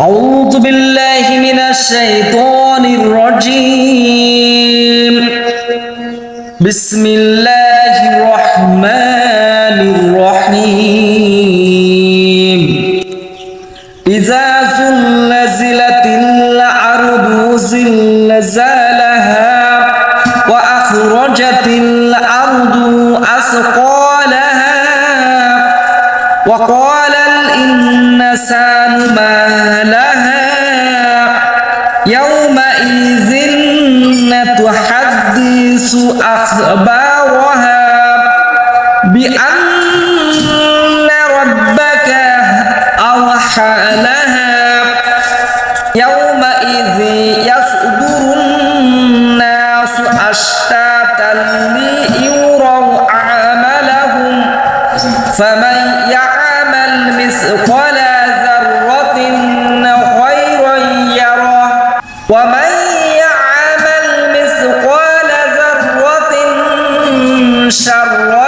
أعوذ بالله من الشيطان الرجيم. بسم الله الرحمن الرحيم. إذا زلزلت الأرض زلزالها وأخرجت الأرض أثقالها وقال الإنسان ما يومئذ تحدث أخبارها بأن ربك أوحى لها. يومئذ يصدر الناس أشتاتا ليروا أعمالهم فمن يعمل مثقال يعمل مثقال ذرة شرا